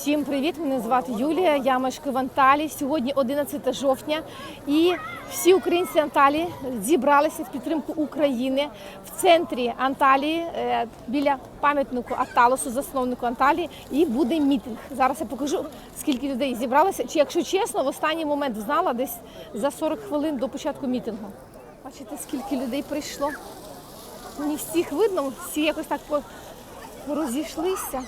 Всім привіт! Мене звати Юлія. Я мешкаю в Анталії. Сьогодні 11 жовтня, і всі українці Анталії зібралися в підтримку України в центрі Анталії е, біля пам'ятнику Аталосу, засновнику Анталії. І буде мітинг. Зараз я покажу, скільки людей зібралося. Чи якщо чесно, в останній момент знала десь за 40 хвилин до початку мітингу. Бачите, скільки людей прийшло. Не всіх видно, всі якось так розійшлися.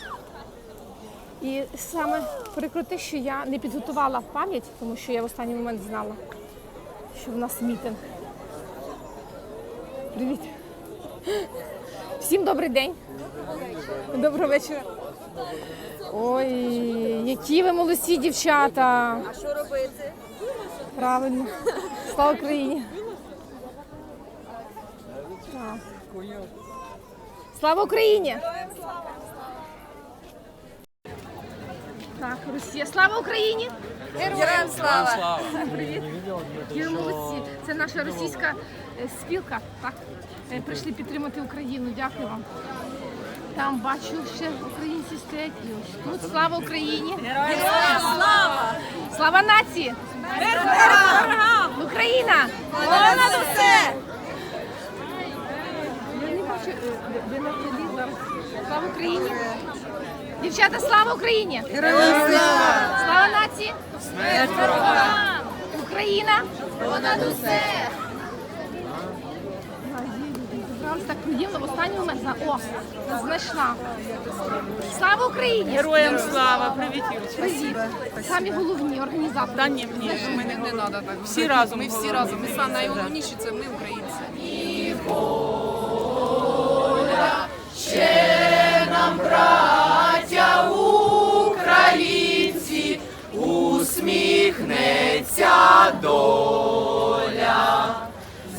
І саме прикро те, що я не підготувала пам'ять, тому що я в останній момент знала, що в нас мітинг. Привіт. Всім добрий день. Доброго вечора. Ой, які ви молодці, дівчата. А що робити? Правильно. Слава Україні. Так. Слава Україні! Так, Росія. Слава Україні! Героям слава! Привіт. Молодці. Це наша російська е, спілка. Так, Е, прийшли підтримати Україну. Дякую вам. Там бачу ще українці стоять. І ось тут слава Україні! Героям слава! Слава нації! Україна! Понад усе! Я не бачу, е, ви- на зараз. Слава Україні! Дівчата, слава Україні! Героям слава! Слава нації! Смерть ворогам! Україна! Понад усе! Зібралися так приємно в останній момент. О, знайшла. Слава Україні! Героям слава, привіт, Юлечка. Самі головні організатори. Та ні, ні, ми не, не треба так. Всі разом. Ми всі разом. Ми саме найголовніші це ми українці. доля,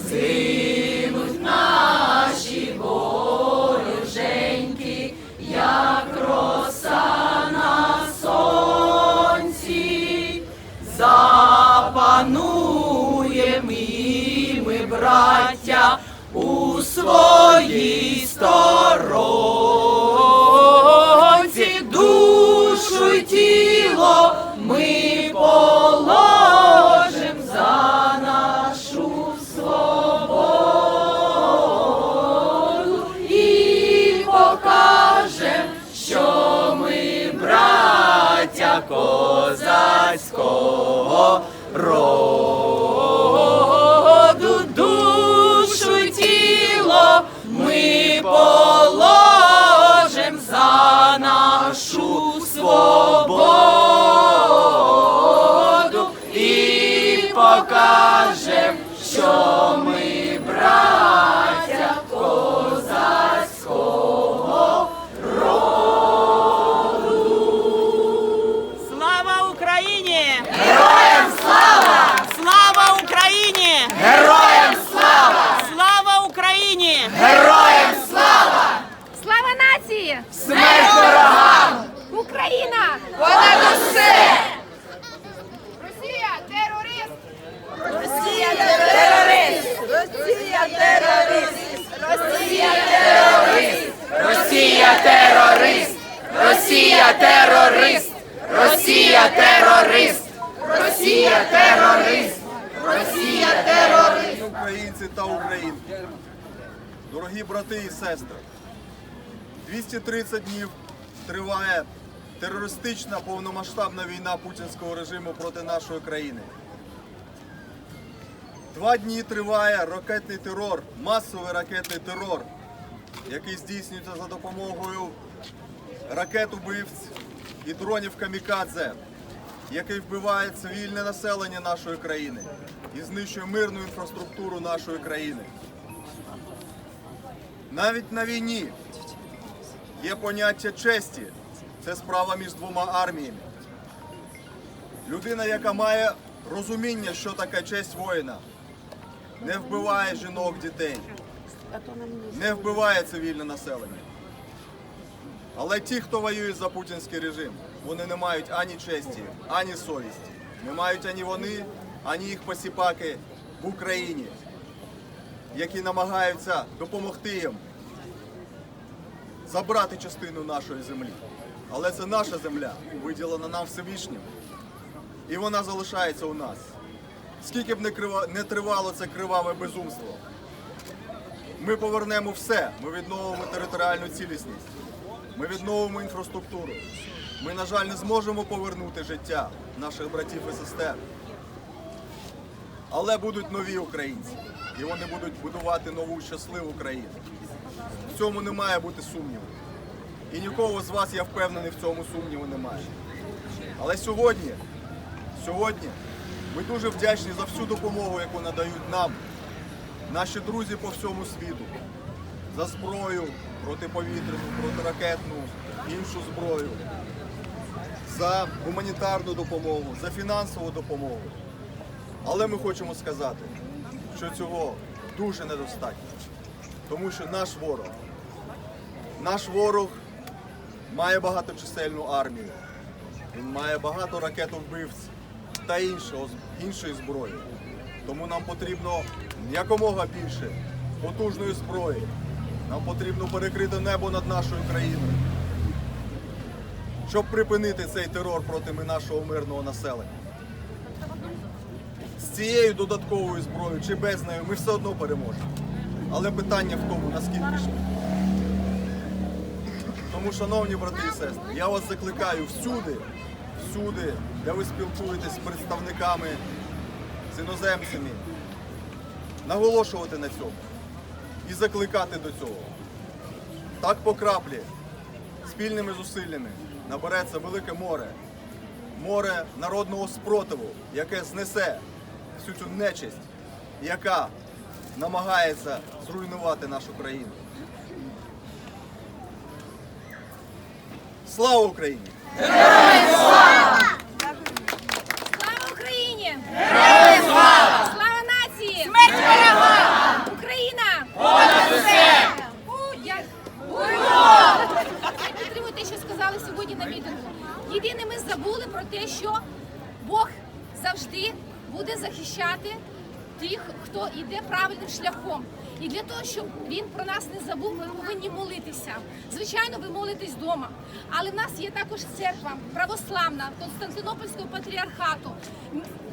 зинуть наші борюженьки, як роса на сонці, запануємо і ми, браття, у своїй сторонці, душу й тіло ми поло. Росія терорист! Росія терорист! Росія терорист! Росія терорист! українці та українки, дорогі брати і сестри, 230 днів триває терористична повномасштабна війна путінського режиму проти нашої країни. Два дні триває ракетний терор, масовий ракетний терор, який здійснюється за допомогою ракет убивць і дронів камікадзе, який вбиває цивільне населення нашої країни і знищує мирну інфраструктуру нашої країни. Навіть на війні є поняття честі. Це справа між двома арміями. Людина, яка має розуміння, що таке честь воїна, не вбиває жінок, дітей, не вбиває цивільне населення. Але ті, хто воює за путінський режим, вони не мають ані честі, ані совісті. Не мають ані вони, ані їх посіпаки в Україні, які намагаються допомогти їм забрати частину нашої землі. Але це наша земля, виділена нам Всевишнім. І вона залишається у нас. Скільки б не, крива... не тривало це криваве безумство, ми повернемо все. Ми відновимо територіальну цілісність. Ми відновимо інфраструктуру. Ми, на жаль, не зможемо повернути життя наших братів і сестер. Але будуть нові українці. І вони будуть будувати нову щасливу країну. В цьому не має бути сумніву. І нікого з вас, я впевнений, в цьому сумніву немає. Але сьогодні, сьогодні ми дуже вдячні за всю допомогу, яку надають нам наші друзі по всьому світу. За зброю протиповітряну, протиракетну, іншу зброю, за гуманітарну допомогу, за фінансову допомогу. Але ми хочемо сказати, що цього дуже недостатньо. Тому що наш ворог, наш ворог має багаточисельну армію. Він має багато ракетовбивць та іншого, іншої зброї. Тому нам потрібно якомога більше потужної зброї. Нам потрібно перекрити небо над нашою країною, щоб припинити цей терор проти нашого мирного населення. З цією додатковою зброєю чи без неї ми все одно переможемо. Але питання в тому, наскільки ж. Тому, шановні брати і сестри, я вас закликаю всюди, всюди, де ви спілкуєтесь з представниками, з іноземцями, наголошувати на цьому і закликати до цього. Так по краплі, спільними зусиллями набереться велике море, море народного спротиву, яке знесе всю цю нечисть, яка намагається зруйнувати нашу країну. Слава Україні! Слава Україні! Героям слава! Слава нації! Смерть ворогам! Україна! Понад усе! Я... Я підтримую те, що сказали сьогодні на мітингу. Єдине, ми забули про те, що Бог завжди буде захищати тих, хто йде правильним шляхом. І для того, щоб він про нас не забув, ми повинні молитися. Звичайно, ви молитесь вдома. Але в нас є також церква православна Константинопольського патріархату.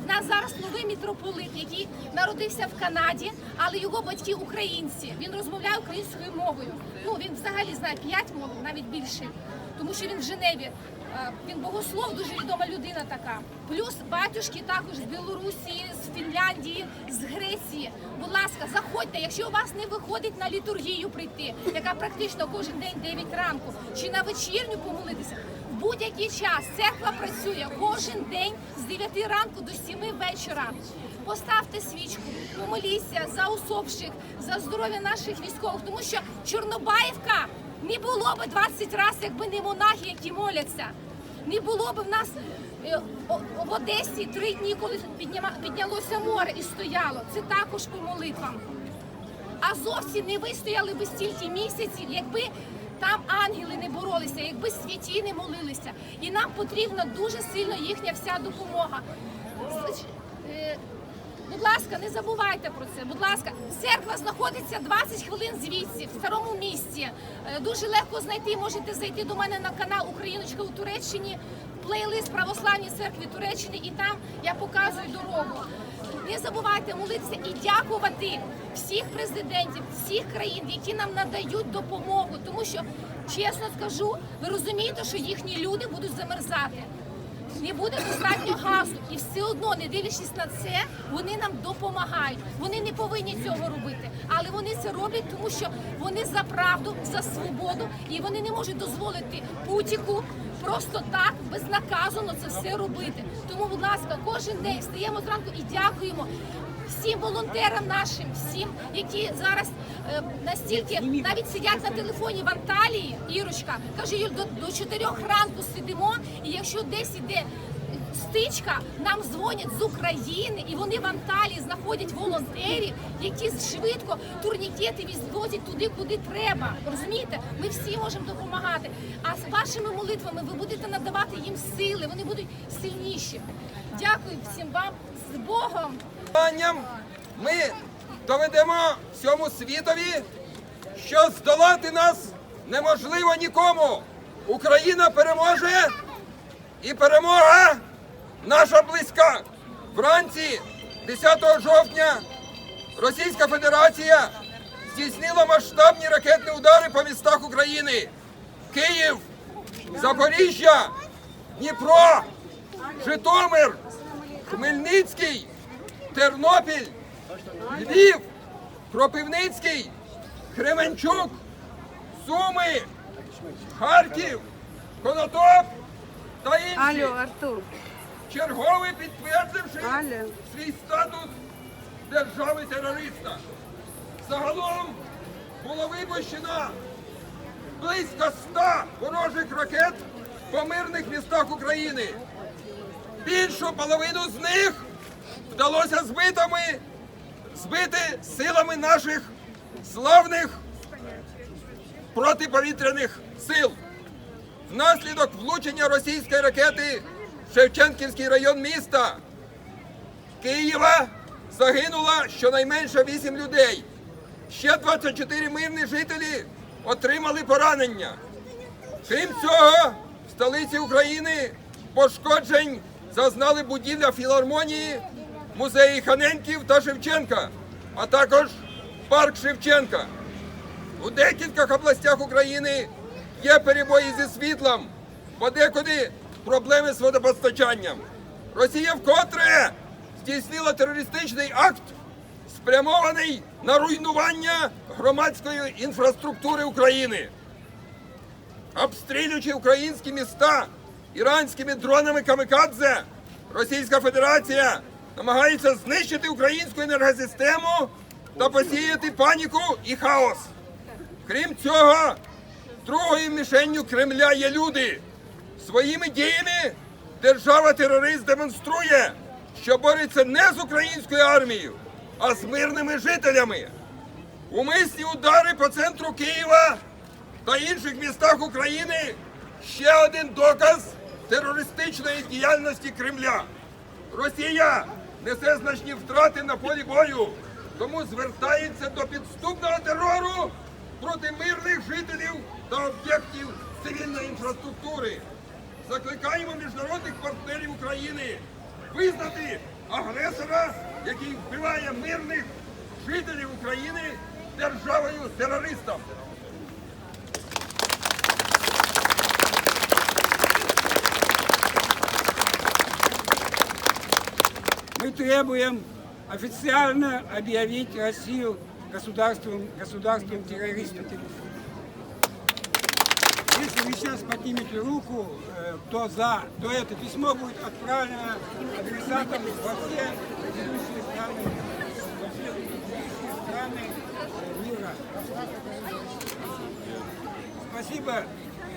В нас зараз новий мітрополит, який народився в Канаді, але його батьки українці. Він розмовляє українською мовою. Ну він взагалі знає п'ять мов, навіть більше, тому що він в Женеві. Е, Він богослов, дуже відома людина така. Плюс батюшки також з Білорусі, з Фінляндії, з Греції. Будь ласка, заходьте, якщо у вас не виходить на літургію прийти, яка практично кожен день 9 ранку, чи на вечірню помолитися. В будь-який час церква працює кожен день з 9 ранку до 7 вечора. Поставте свічку, помоліться за усопших, за здоров'я наших військових, тому що Чорнобаївка не було би 20 разів, якби не монахи, які моляться. Не було б в нас е, в Одесі три дні, коли піднялося море і стояло. Це також по молитвам. А зовсім не вистояли би стільки місяців, якби там ангели не боролися, якби святі не молилися. І нам потрібна дуже сильно їхня вся допомога. Будь ласка, не забувайте про це. Будь ласка, церква знаходиться 20 хвилин звідси, в старому місті. Е, Дуже легко знайти. Можете зайти до мене на канал Україночка у Туреччині, плейлист Православній церкві Туреччини, і там я показую дорогу. Не забувайте молитися і дякувати всіх президентів, всіх країн, які нам надають допомогу. Тому що, чесно скажу, ви розумієте, що їхні люди будуть замерзати не буде достатньо газу, і все одно, не дивлячись на це, вони нам допомагають. Вони не повинні цього робити, але вони це роблять, тому що вони за правду, за свободу, і вони не можуть дозволити путіку просто так безнаказано це все робити. Тому, будь ласка, кожен день встаємо зранку і дякуємо. Всім волонтерам нашим, всім, які зараз е, настільки навіть сидять на телефоні в Анталії, Ірочка каже, Юль, до, 4 ранку сидимо, і якщо десь іде стичка, нам дзвонять з України, і вони в Анталії знаходять волонтерів, які швидко турнікети відвозять туди, куди треба. Розумієте? Ми всі можемо допомагати. А з вашими молитвами ви будете надавати їм сили, вони будуть сильніші. Дякую всім вам з Богом. Ми доведемо всьому світові, що здолати нас неможливо нікому. Україна переможе і перемога наша близька. Вранці 10 жовтня Російська Федерація здійснила масштабні ракетні удари по містах України. Київ, Запоріжжя, Дніпро, Житомир, Хмельницький, Тернопіль, Львів, Кропивницький, Кременчук, Суми, Харків, Конотоп та інші. Алло, Артур. Черговий підтвердивши Алло. свій статус держави-терориста. Загалом було випущено близько ста ворожих ракет по мирних містах України. Більшу половину з них вдалося збитими, збити силами наших славних протиповітряних сил. Внаслідок влучення російської ракети Шевченківський район міста Києва загинуло щонайменше 8 людей. Ще 24 мирні жителі отримали поранення. Крім цього, в столиці України пошкоджень зазнали будівля філармонії, музеї Ханенків та Шевченка, а також парк Шевченка. У декількох областях України є перебої зі світлом, подекуди проблеми з водопостачанням. Росія вкотре здійснила терористичний акт, спрямований на руйнування громадської інфраструктури України. Обстрілюючи українські міста іранськими дронами камікадзе, Російська Федерація намагається знищити українську енергосистему та посіяти паніку і хаос. Крім цього, другою мішенню Кремля є люди. Своїми діями держава-терорист демонструє, що бореться не з українською армією, а з мирними жителями. Умисні удари по центру Києва та інших містах України ще один доказ терористичної діяльності Кремля. Росія несе значні втрати на полі бою, тому звертається до підступного терору проти мирних жителів та об'єктів цивільної інфраструктури. Закликаємо міжнародних партнерів України визнати агресора, який вбиває мирних жителів України державою терористом. Мы требуем официально объявить Россию государством, государством террористом. Если вы сейчас поднимете руку, э, кто за, то это письмо будет отправлено адресатам во все ведущие страны, во все ведущие страны э, мира. Спасибо.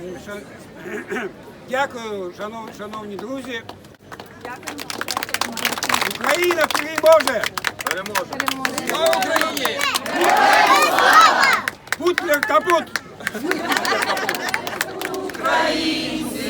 е, ша- Дякую, шанов- шановні друзі. Україна переможе! Переможе. Слава Україні! Путлер капут! Усі